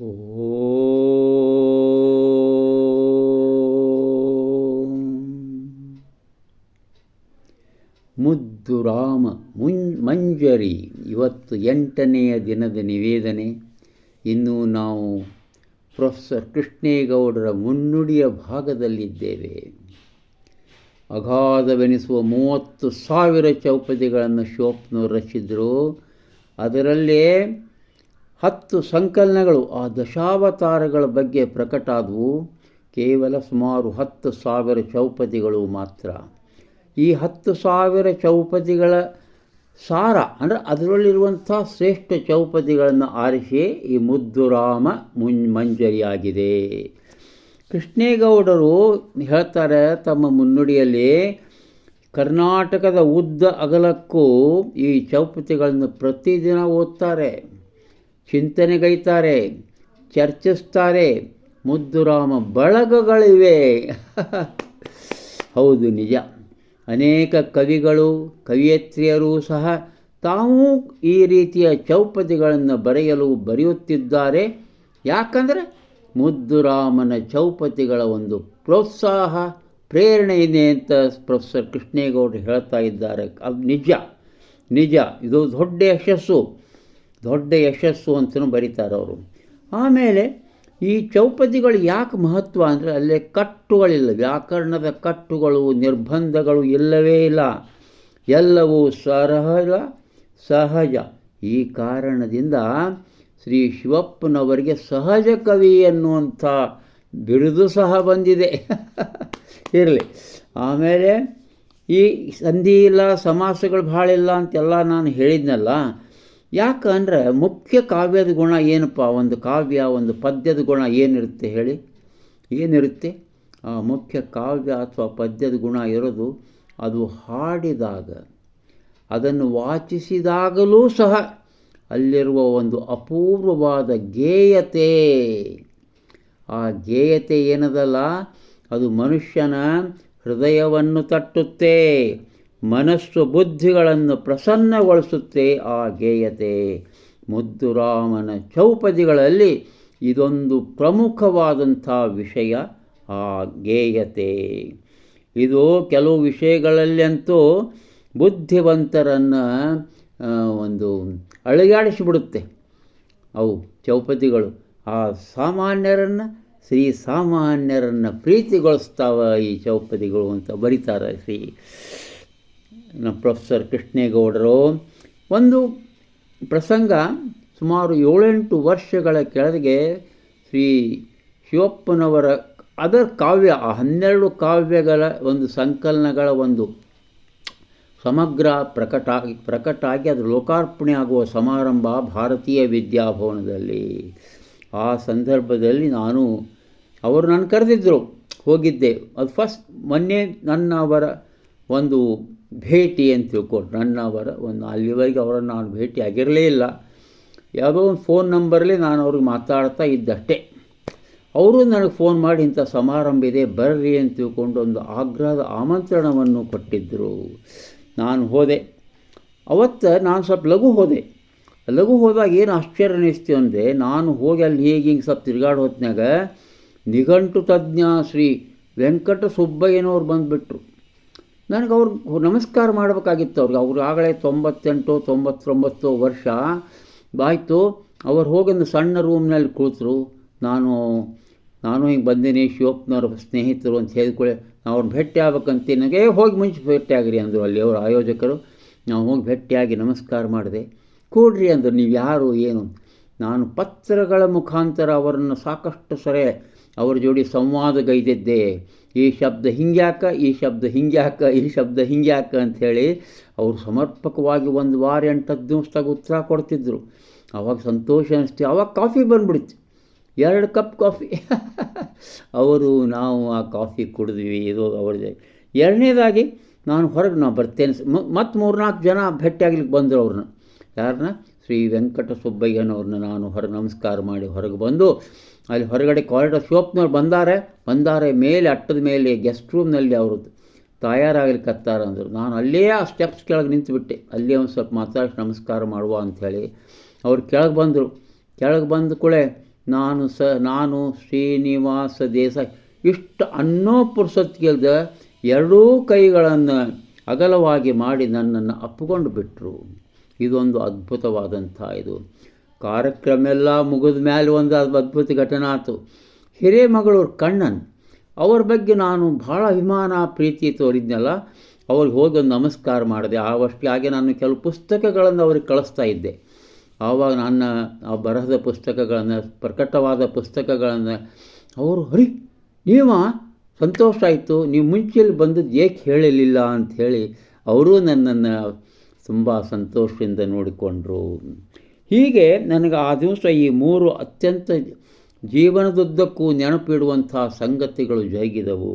ಮುದ್ದು ರಾಮ ಮುಂ ಮಂಜರಿ ಇವತ್ತು ಎಂಟನೆಯ ದಿನದ ನಿವೇದನೆ. ಇನ್ನು ನಾವು ಪ್ರೊಫೆಸರ್ ಕೃಷ್ಣೇಗೌಡರ ಮುನ್ನುಡಿಯ ಭಾಗದಲ್ಲಿದ್ದೇವೆ. ಅಗಾಧವೆನಿಸುವ ಮೂವತ್ತು ಸಾವಿರ ಚೌಪದಿಗಳನ್ನು ಶೋಪ್ನವರು ರಚಿಸಿದರು ಅದರಲ್ಲೇ ಹತ್ತು ಸಂಕಲನಗಳು ಆ ದಶಾವತಾರಗಳ ಬಗ್ಗೆ ಪ್ರಕಟ ಆದವು ಕೇವಲ ಸುಮಾರು ಹತ್ತು ಸಾವಿರ ಚೌಪದಿಗಳು ಮಾತ್ರ. ಈ ಹತ್ತು ಸಾವಿರ ಚೌಪದಿಗಳ ಸಾರ, ಅಂದರೆ ಅದರಲ್ಲಿರುವಂಥ ಶ್ರೇಷ್ಠ ಚೌಪದಿಗಳನ್ನು ಆರಿಸಿ ಈ ಮುದ್ದುರಾಮ ಮುಂ ಮಂಜರಿಯಾಗಿದೆ ಕೃಷ್ಣೇಗೌಡರು ಹೇಳ್ತಾರೆ, ತಮ್ಮ ಮುನ್ನುಡಿಯಲ್ಲಿ ಕರ್ನಾಟಕದ ಉದ್ದ ಅಗಲಕ್ಕೂ ಈ ಚೌಪತಿಗಳನ್ನು ಪ್ರತಿದಿನ ಓದ್ತಾರೆ. ಚಿಂತನೆಗೈತಾರೆ, ಚರ್ಚಿಸ್ತಾರೆ, ಮುದ್ದುರಾಮ ಬಳಗಗಳಿವೆ. ಹೌದು, ನಿಜ. ಅನೇಕ ಕವಿಗಳು, ಕವಿಯತ್ರಿಯರು ಸಹ ತಾವೂ ಈ ರೀತಿಯ ಚೌಪತಿಗಳನ್ನು ಬರೆಯಲು ಬರೆಯುತ್ತಿದ್ದಾರೆ. ಯಾಕಂದರೆ ಮುದ್ದುರಾಮನ ಚೌಪತಿಗಳ ಒಂದು ಪ್ರೋತ್ಸಾಹ, ಪ್ರೇರಣೆ ಇದೆ ಅಂತ ಪ್ರೊಫೆಸರ್ ಕೃಷ್ಣೇಗೌಡರು ಹೇಳ್ತಾ ಇದ್ದಾರೆ. ಅದು ನಿಜ ನಿಜ. ಇದು ದೊಡ್ಡ ಯಶಸ್ಸು. ದೊಡ್ಡ ಯಶಸ್ಸು ಅಂತಲೂ ಬರೀತಾರೆ ಅವರು. ಆಮೇಲೆ ಈ ಚೌಪದಿಗಳು ಯಾಕೆ ಮಹತ್ವ ಅಂದರೆ ಅಲ್ಲೇ ಕಟ್ಟುಗಳಿಲ್ಲ, ವ್ಯಾಕರಣದ ಕಟ್ಟುಗಳು, ನಿರ್ಬಂಧಗಳು ಇಲ್ಲವೇ ಇಲ್ಲ. ಎಲ್ಲವೂ ಸರಹಜ ಸಹಜ. ಈ ಕಾರಣದಿಂದ ಶ್ರೀ ಶಿವಪ್ಪನವರಿಗೆ ಸಹಜ ಕವಿ ಎನ್ನುವಂಥ ಬಿರುದು ಸಹ ಬಂದಿದೆ. ಇರಲಿ. ಆಮೇಲೆ ಈ ಸಂಧಿ ಇಲ್ಲ, ಸಮಾಸಗಳು ಭಾಳ ಇಲ್ಲ ಅಂತೆಲ್ಲ ನಾನು ಹೇಳಿದ್ನಲ್ಲ ಯಾಕಂದರೆ ಮುಖ್ಯ ಕಾವ್ಯದ ಗುಣ ಏನಪ್ಪ? ಒಂದು ಕಾವ್ಯ, ಒಂದು ಪದ್ಯದ ಗುಣ ಏನಿರುತ್ತೆ ಹೇಳಿ? ಏನಿರುತ್ತೆ? ಆ, ಮುಖ್ಯ ಕಾವ್ಯ ಅಥವಾ ಪದ್ಯದ ಗುಣ ಇರೋದು ಅದು ಹಾಡಿದಾಗ, ಅದನ್ನು ವಾಚಿಸಿದಾಗಲೂ ಸಹ ಅಲ್ಲಿರುವ ಒಂದು ಅಪೂರ್ವವಾದ ಗೇಯತೆ. ಆ ಗೇಯತೆ ಏನದಲ್ಲ? ಅದು ಮನುಷ್ಯನ ಹೃದಯವನ್ನು ತಟ್ಟುತ್ತೆ. ಮನಸ್ಸು ಬುದ್ಧಿಗಳನ್ನು ಪ್ರಸನ್ನಗೊಳಿಸುತ್ತೆ ಆ ಗೇಯತೆ. ಮುದ್ದುರಾಮನ ಚೌಪದಿಗಳಲ್ಲಿ ಇದೊಂದು ಪ್ರಮುಖವಾದಂಥ ವಿಷಯ ಆ ಗೇಯತೆ. ಇದು ಕೆಲವು ವಿಷಯಗಳಲ್ಲಂತೂ ಬುದ್ಧಿವಂತರನ್ನು ಒಂದು ಅಳಿಗಾಡಿಸಿಬಿಡುತ್ತೆ ಅವು ಚೌಪದಿಗಳು. ಆ ಸಾಮಾನ್ಯರನ್ನು, ಶ್ರೀ ಸಾಮಾನ್ಯರನ್ನು ಪ್ರೀತಿಗೊಳಿಸ್ತಾವ ಈ ಚೌಪದಿಗಳು ಅಂತ ಬರೀತಾರೆ ಶ್ರೀ ನಮ್ಮ ಪ್ರೊಫೆಸರ್ ಕೃಷ್ಣೇಗೌಡರು. ಒಂದು ಪ್ರಸಂಗ ಸುಮಾರು ಏಳೆಂಟು ವರ್ಷಗಳ ಕೆಳಗೆ ಶ್ರೀ ಶಿವಪ್ಪನವರ ಅದರ ಕಾವ್ಯ, ಆ ಹನ್ನೆರಡು ಕಾವ್ಯಗಳ ಒಂದು ಸಂಕಲನಗಳ ಒಂದು ಸಮಗ್ರ ಪ್ರಕಟ ಪ್ರಕಟ ಆಗಿ ಅದು ಲೋಕಾರ್ಪಣೆ ಆಗುವ ಸಮಾರಂಭ ಭಾರತೀಯ ವಿದ್ಯಾಭವನದಲ್ಲಿ. ಆ ಸಂದರ್ಭದಲ್ಲಿ ನಾನು ಅವರು ನಾನು ಕರೆದಿದ್ದರು ಹೋಗಿದ್ದೆ. ಅದು ಫಸ್ಟ್ ಮೊನ್ನೆ ನನ್ನ ಅವರ ಒಂದು ಭೇಟಿ ಅಂತ ತಿಳ್ಕೊಂಡು ನನ್ನ ಅವರ ಒಂದು ಅಲ್ಲಿವರೆಗೆ ಅವರನ್ನು ನಾನು ಭೇಟಿ ಆಗಿರಲೇ ಇಲ್ಲ. ಯಾವುದೋ ಒಂದು ಫೋನ್ ನಂಬರಲ್ಲಿ ನಾನು ಅವ್ರಿಗೆ ಮಾತಾಡ್ತಾ ಇದ್ದಷ್ಟೇ. ಅವರು ನನಗೆ ಫೋನ್ ಮಾಡಿ, ಇಂಥ ಸಮಾರಂಭ ಇದೆ, ಬರ್ರಿ ಅಂತ ತಿಳ್ಕೊಂಡು ಒಂದು ಆಗ್ರಹದ ಆಮಂತ್ರಣವನ್ನು ಕೊಟ್ಟಿದ್ದರು ನಾನು ಹೋದೆ. ಅವತ್ತು ನಾನು ಸ್ವಲ್ಪ ಲಘು ಹೋದೆ. ಲಘು ಹೋದಾಗ ಏನು ಆಶ್ಚರ್ಯ ಅನಿಸ್ತೀವಿ ಅಂದರೆ, ನಾನು ಹೋಗಿ ಅಲ್ಲಿ ಹೀಗೆ ಹಿಂಗೆ ಸ್ವಲ್ಪ ತಿರುಗಾಡೋ ಹೊತ್ನಾಗ ನಿಘಂಟು ತಜ್ಞ ಶ್ರೀ ವೆಂಕಟ ಸುಬ್ಬಯ್ಯನವ್ರು ಬಂದುಬಿಟ್ರು. ನನಗೆ ಅವ್ರು ನಮಸ್ಕಾರ ಮಾಡಬೇಕಾಗಿತ್ತು ಅವ್ರಿಗೆ. ಅವ್ರು ಆಗಲೇ ತೊಂಬತ್ತೆಂಟು, ತೊಂಬತ್ತೊಂಬತ್ತು ವರ್ಷ ಆಯಿತು. ಅವ್ರು ಹೋಗೊಂದು ಸಣ್ಣ ರೂಮ್ನಲ್ಲಿ ಕೂತರು. ನಾನು ನಾನು ಹಿಂಗೆ ಬಂದೀನಿ ಶಿವಪ್ಪನವ್ರ ಸ್ನೇಹಿತರು ಅಂತ ಹೇಳಿಕೊಳ್ಳಿ ನಾವು ಅವ್ರನ್ನ ಭೇಟಿ ಆಗ್ಬೇಕಂತ. ನನಗೆ ಹೋಗಿ ಮುಂಚೆ ಭೇಟಿ ಆಗಿರಿ ಅಂದರು ಅಲ್ಲಿ ಅವರು ಆಯೋಜಕರು. ನಾವು ಹೋಗಿ ಭೇಟಿಯಾಗಿ ನಮಸ್ಕಾರ ಮಾಡಿದೆ. ಕೂಡ್ರಿ ಅಂದರು ನೀವು ಯಾರು ಏನು? ನಾನು ಪತ್ರಗಳ ಮುಖಾಂತರ ಅವರನ್ನು ಸಾಕಷ್ಟು ಸರಿ ಅವ್ರ ಜೋಡಿ ಸಂವಾದಗೈದಿದ್ದೆ ಈ ಶಬ್ದ ಹಿಂಗ್ಯಾಕ, ಈ ಶಬ್ದ ಹಿಂಗ್ಯಾಕ, ಈ ಶಬ್ದ ಹಿಂಗ್ಯಾಕ ಅಂಥೇಳಿ ಅವರು ಸಮರ್ಪಕವಾಗಿ ಒಂದು ವಾರ ಎಂಟು ದಿವಸದಾಗ ಉತ್ತರ ಕೊಡ್ತಿದ್ರು. ಆವಾಗ ಸಂತೋಷ ಅನಿಸ್ತು. ಆವಾಗ ಕಾಫಿ ಬಂದ್ಬಿಡ್ತು. ಎರಡು ಕಪ್ ಕಾಫಿ. ಅವರು, ನಾವು ಆ ಕಾಫಿ ಕುಡಿದ್ವಿ, ಇದು ಅವ್ರದ್ದು. ಎರಡನೇದಾಗಿ ನಾನು ಹೊರಗೆ ನಾ ಬರ್ತೇನೆ. ಮತ್ತು ಮೂರ್ನಾಲ್ಕು ಜನ ಭೇಟಿಯಾಗ್ಲಿಕ್ಕೆ ಬಂದರು ಅವ್ರನ್ನ. ಯಾರನ್ನ ಶ್ರೀ ವೆಂಕಟ ಸುಬ್ಬಯ್ಯನವ್ರನ್ನ ನಾನು ಹೊರಗೆ ನಮಸ್ಕಾರ ಮಾಡಿ ಹೊರಗೆ ಬಂದು, ಅಲ್ಲಿ ಹೊರಗಡೆ ಕಾರಿಡಾರ್ ಶೋಪ್ನವ್ರು ಬಂದಾರೆ ಬಂದಾರೆ ಮೇಲೆ, ಅಟ್ಟದ ಮೇಲೆ ಗೆಸ್ಟ್ ರೂಮ್ನಲ್ಲಿ ಅವರು ತಯಾರಾಗಲಿಕ್ಕತ್ತಾರ ಅಂದರು. ನಾನು ಅಲ್ಲೇ ಆ ಸ್ಟೆಪ್ಸ್ ಕೆಳಗೆ ನಿಂತುಬಿಟ್ಟೆ. ಅಲ್ಲಿ ಒಂದು ಸ್ವಲ್ಪ ಮಾತಾಡಿ ನಮಸ್ಕಾರ ಮಾಡುವ ಅಂಥೇಳಿ ಅವ್ರು ಕೆಳಗೆ ಬಂದರು. ಕೆಳಗೆ ಬಂದ ಕೂಡಲೇ ನಾನು ಸ, ನಾನು ಶ್ರೀನಿವಾಸ ದೇಸಾಯಿ, ಇಷ್ಟು ಅನ್ನೋ ಪುರ್ಸೊತ್ತಿಗೆಲ್ದ ಎರಡೂ ಕೈಗಳನ್ನು ಅಗಲವಾಗಿ ಮಾಡಿ ನನ್ನನ್ನು ಅಪ್ಪಿಕೊಂಡು ಬಿಟ್ಟರು ಇದೊಂದು ಅದ್ಭುತವಾದಂಥ ಇದು. ಕಾರ್ಯಕ್ರಮ ಎಲ್ಲ ಮುಗಿದ ಮೇಲೆ ಒಂದು ಅದು ಅದ್ಭುತ ಘಟನೆ ಆಯಿತು ಹಿರೇಮಗಳೂರು ಕಣ್ಣನ್, ಅವ್ರ ಬಗ್ಗೆ ನಾನು ಭಾಳ ಅಭಿಮಾನ, ಪ್ರೀತಿ ತೋರಿದ್ನಲ್ಲ, ಅವ್ರಿಗೆ ಹೋಗಿ ಒಂದು ನಮಸ್ಕಾರ ಮಾಡಿದೆ. ಆವಷ್ಟಿಗೆ ನಾನು ಕೆಲವು ಪುಸ್ತಕಗಳನ್ನು ಅವ್ರಿಗೆ ಕಳಿಸ್ತಾ ಇದ್ದೆ. ಆವಾಗ ನನ್ನ ಆ ಬರಹದ ಪುಸ್ತಕಗಳನ್ನು, ಪ್ರಕಟವಾದ ಪುಸ್ತಕಗಳನ್ನು ಅವರು ಹರಿ ನೀವ ಸಂತೋಷ ಆಯಿತು. ನೀವು ಮುಂಚೆಯಲ್ಲಿ ಬಂದದ್ದು ಏಕೆ ಹೇಳಲಿಲ್ಲ? ಅಂಥೇಳಿ, ಅವರೂ ನನ್ನನ್ನು ತುಂಬ ಸಂತೋಷದಿಂದ ನೋಡಿಕೊಂಡರು. ಹೀಗೆ ನನಗೆ ಆ ದಿವಸ ಈ ಮೂರು ಅತ್ಯಂತ ಜೀವನದುದ್ದಕ್ಕೂ ನೆನಪಿಡುವಂಥ ಸಂಗತಿಗಳು ಜರುಗಿದವು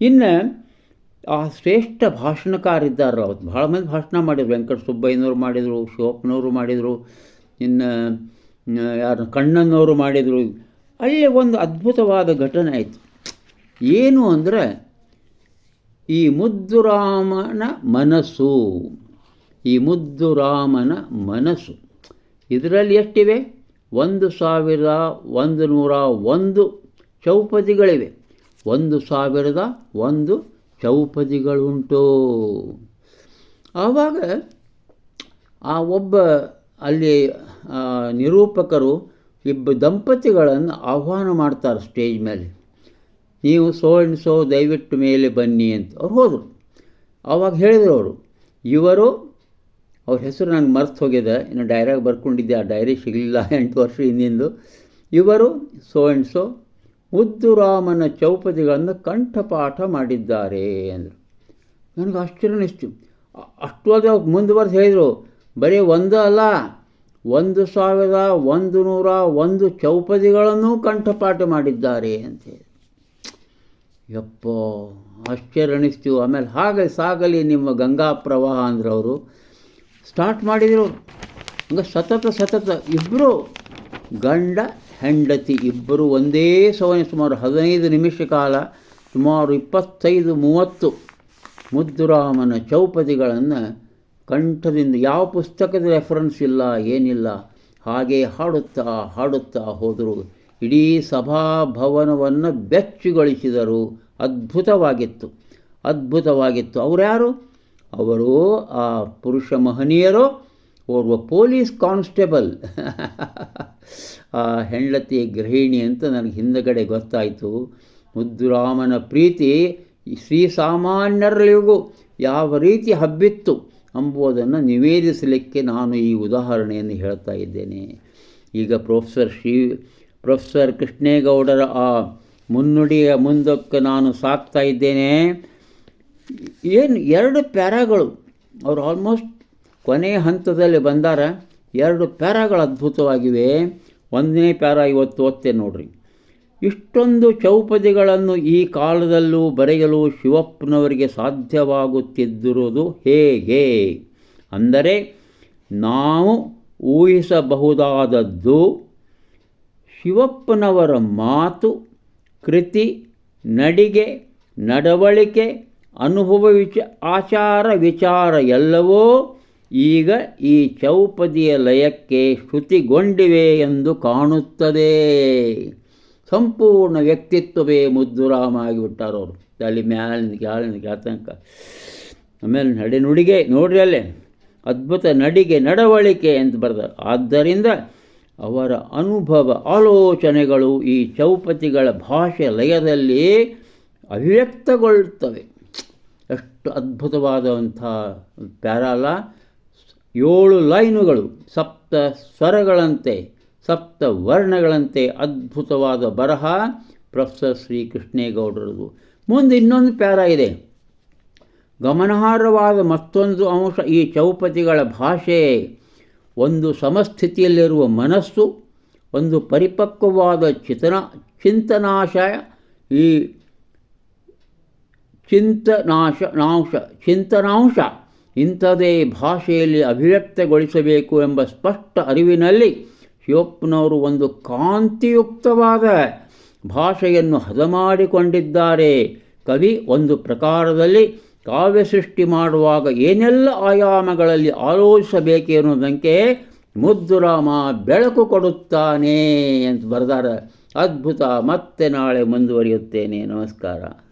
ಇನ್ನು ಆ ಶ್ರೇಷ್ಠ ಭಾಷಣಕಾರಿದ್ದಾರಲ್ಲ, ಅವತ್ತು ಭಾಳ ಮಂದಿ ಭಾಷಣ ಮಾಡಿದರು. ವೆಂಕಟ ಸುಬ್ಬಯ್ಯನವರು ಮಾಡಿದರು, ಶಿವಪ್ಪನವರು ಮಾಡಿದರು, ಇನ್ನು ಯಾರು ಕಣ್ಣನವರು ಮಾಡಿದರು. ಅಲ್ಲಿ ಒಂದು ಅದ್ಭುತವಾದ ಘಟನೆ ಆಯಿತು. ಏನು ಅಂದರೆ ಈ ಮುದ್ದುರಾಮನ ಮನಸ್ಸು. ಈ ಮುದ್ದು ರಾಮನ ಮನಸ್ಸು. ಇದರಲ್ಲಿ ಎಷ್ಟಿವೆ? ಒಂದು ಸಾವಿರದ ಒಂದು ನೂರ ಒಂದು ಚೌಪದಿಗಳಿವೆ ಒಂದು ಸಾವಿರದ ಒಂದು ಚೌಪದಿಗಳುಂಟು ಆವಾಗ ಆ ಒಬ್ಬ ಅಲ್ಲಿ ನಿರೂಪಕರು ಇಬ್ಬ ದಂಪತಿಗಳನ್ನು ಆಹ್ವಾನ ಮಾಡ್ತಾರೆ ಸ್ಟೇಜ್ ಮೇಲೆ. ನೀವು ಸೋ ಸೋ ದಯವಿಟ್ಟು ಮೇಲೆ ಬನ್ನಿ ಅಂತ. ಅವ್ರು ಹೋದರು. ಆವಾಗ ಹೇಳಿದರು ಅವರು, ಇವರು ಅವ್ರ ಹೆಸರು ನನಗೆ ಮರ್ತು ಹೋಗಿದೆ. ಇನ್ನು ಡೈರಿಯಾಗಿ ಬರ್ಕೊಂಡಿದ್ದೆ. ಆ ಡೈರಿ ಸಿಗಲಿಲ್ಲ. ಎಂಟು ವರ್ಷ ಹಿಂದಿಂದು. ಇವರು ಸೋ ಆ್ಯಂಡ್ ಸೋ ಮುದ್ದುರಾಮನ ಚೌಪದಿಗಳನ್ನು ಕಂಠಪಾಠ ಮಾಡಿದ್ದಾರೆ ಅಂದರು. ನನಗೆ ಆಶ್ಚರ್ಯನಿಸ್ತು ಅಷ್ಟು ಅದು ಮುಂದುವರೆದು ಹೇಳಿದರು. ಬರೀ ಒಂದು ಅಲ್ಲ. ಒಂದು ಸಾವಿರದ ಒಂದು ನೂರ ಒಂದು ಚೌಪದಿಗಳನ್ನು ಕಂಠಪಾಠ ಮಾಡಿದ್ದಾರೆ ಅಂತ ಯಪ್ಪೋ ಆಶ್ಚರ್ಯ ಅನಿಸ್ತು ಆಮೇಲೆ ಹಾಗೆ ಸಾಗಲಿ ನಿಮ್ಮ ಗಂಗಾ ಪ್ರವಾಹ ಅಂದ್ರೆ ಅವರು. ಸ್ಟಾರ್ಟ್ ಮಾಡಿದರು. ಹಂಗೆ ಸತತ ಸತತ ಇಬ್ಬರು ಗಂಡ, ಹೆಂಡತಿ ಇಬ್ಬರು ಒಂದೇ ಸಮಯ ಸುಮಾರು ಹದಿನೈದು ನಿಮಿಷ ಕಾಲ, ಸುಮಾರು ಇಪ್ಪತ್ತೈದು, ಮೂವತ್ತು ಮುದ್ದುರಾಮನ ಚೌಪದಿಗಳನ್ನು ಕಂಠದಿಂದ ಯಾವ ಪುಸ್ತಕದ ರೆಫರೆನ್ಸ್ ಇಲ್ಲ, ಏನಿಲ್ಲ, ಹಾಗೆ ಹಾಡುತ್ತಾ ಹಾಡುತ್ತಾ ಹೋದರು. ಇಡೀ ಸಭಾಭವನವನ್ನು ಬೆಚ್ಚುಗೊಳಿಸಿದರು. ಅದ್ಭುತವಾಗಿತ್ತು. ಅದ್ಭುತವಾಗಿತ್ತು. ಅವರ್ಯಾರು? ಅವರು ಆ ಪುರುಷ ಮಹನೀಯರು ಓರ್ವ ಪೊಲೀಸ್ ಕಾನ್ಸ್ಟೇಬಲ್. ಆ ಹೆಂಡತಿ ಗೃಹಿಣಿ ಅಂತ ನನಗೆ ಹಿಂದಗಡೆ ಗೊತ್ತಾಯಿತು. ಮುದ್ದುರಾಮನ ಪ್ರೀತಿ ಶ್ರೀ ಸಾಮಾನ್ಯರಲ್ಲಿಗೂ ಯಾವ ರೀತಿ ಹಬ್ಬಿತ್ತು ಎಂಬುದನ್ನು ನಿವೇದಿಸಲಿಕ್ಕೆ ನಾನು ಈ ಉದಾಹರಣೆಯನ್ನು ಹೇಳ್ತಾ ಇದ್ದೇನೆ. ಈಗ ಪ್ರೊಫೆಸರ್ ಶ್ರೀ, ಪ್ರೊಫೆಸರ್ ಕೃಷ್ಣೇಗೌಡರ ಆ ಮುನ್ನುಡಿಯ ಮುಂದಕ್ಕೆ ನಾನು ಸಾಕ್ತಾ ಇದ್ದೇನೆ. ಏನು ಎರಡು ಪ್ಯಾರಾಗಳು, ಅವರು ಆಲ್ಮೋಸ್ಟ್ ಕೊನೆಯ ಹಂತದಲ್ಲಿ ಬಂದಾರ, ಎರಡು ಪ್ಯಾರಾಗಳು ಅದ್ಭುತವಾಗಿವೆ. ಒಂದನೇ ಪ್ಯಾರ ಇವತ್ತು ಓದ್ತೆ ನೋಡ್ರಿ. ಇಷ್ಟೊಂದು ಚೌಪದಿಗಳನ್ನು ಈ ಕಾಲದಲ್ಲೂ ಬರೆಯಲು ಶಿವಪ್ಪನವರಿಗೆ ಸಾಧ್ಯವಾಗುತ್ತಿದ್ದಿರುವುದು ಹೇಗೆ? ಅಂದರೆ, ನಾವು ಊಹಿಸಬಹುದಾದದ್ದು ಶಿವಪ್ಪನವರ ಮಾತು, ಕೃತಿ, ನಡಿಗೆ, ನಡವಳಿಕೆ ಅನುಭವ ವಿಚ ಆಚಾರ ವಿಚಾರ ಎಲ್ಲವೂ ಈಗ ಈ ಚೌಪದಿಯ ಲಯಕ್ಕೆ ಶ್ರುತಿಗೊಂಡಿವೆ ಎಂದು ಕಾಣುತ್ತದೆ. ಸಂಪೂರ್ಣ ವ್ಯಕ್ತಿತ್ವವೇ ಮುದ್ದುರಾಮ ಆಗಿಬಿಟ್ಟಾರವರು ಅಲ್ಲಿ ಮ್ಯಾಲಿನ ಗಾಳಿನ ಆತಂಕ ಆಮೇಲೆ ನಡೆ ನುಡಿಗೆ ನೋಡ್ರಿ ಅಲ್ಲೇ, ಅದ್ಭುತ ನಡಿಗೆ ನಡವಳಿಕೆ ಅಂತ ಬರ್ತಾರೆ ಆದ್ದರಿಂದ ಅವರ ಅನುಭವ ಆಲೋಚನೆಗಳು ಈ ಚೌಪತಿಗಳ ಭಾಷೆ ಲಯದಲ್ಲಿ ಅಭಿವ್ಯಕ್ತಗೊಳ್ಳುತ್ತವೆ ಎಷ್ಟು ಅದ್ಭುತವಾದಂಥ ಪ್ಯಾರಾಲ ಏಳು ಲೈನುಗಳು, ಸಪ್ತ ಸ್ವರಗಳಂತೆ, ಸಪ್ತ ವರ್ಣಗಳಂತೆ ಅದ್ಭುತವಾದ ಬರಹ ಪ್ರೊಫೆಸರ್ ಶ್ರೀ ಕೃಷ್ಣೇಗೌಡರದು ಮುಂದೆ ಇನ್ನೊಂದು ಪ್ಯಾರ ಇದೆ. ಗಮನಾರ್ಹವಾದ ಮತ್ತೊಂದು ಅಂಶ ಈ ಚೌಪತಿಗಳ ಭಾಷೆ. ಒಂದು ಸಮಸ್ಥಿತಿಯಲ್ಲಿರುವ ಮನಸ್ಸು, ಒಂದು ಪರಿಪಕ್ವವಾದ ಚಿತನ, ಚಿಂತನಾಶಯ, ಈ ಚಿಂತನಾಶ ನಾಂಶ ಚಿಂತನಾಂಶ ಇಂಥದೇ ಭಾಷೆಯಲ್ಲಿ ಅಭಿವ್ಯಕ್ತಗೊಳಿಸಬೇಕು ಎಂಬ ಸ್ಪಷ್ಟ ಅರಿವಿನಲ್ಲಿ ಶಿವಪ್ಪನವರು ಒಂದು ಕಾಂತಿಯುಕ್ತವಾದ ಭಾಷೆಯನ್ನು ಹದಮಾಡಿಕೊಂಡಿದ್ದಾರೆ. ಕವಿ ಒಂದು ಪ್ರಕಾರದಲ್ಲಿ ಕಾವ್ಯ ಸೃಷ್ಟಿ ಮಾಡುವಾಗ ಏನೆಲ್ಲ ಆಯಾಮಗಳಲ್ಲಿ ಆಲೋಚಿಸಬೇಕು ಎನ್ನುವುದಕ್ಕೆ ಮುದ್ದುರಾಮ ಬೆಳಕು ಕೊಡುತ್ತಾನೆ ಅಂತ ಬರೆದಾರೆ. ಅದ್ಭುತ, ಮತ್ತೆ ನಾಳೆ ಮುಂದುವರಿಯುತ್ತೇನೆ. ನಮಸ್ಕಾರ.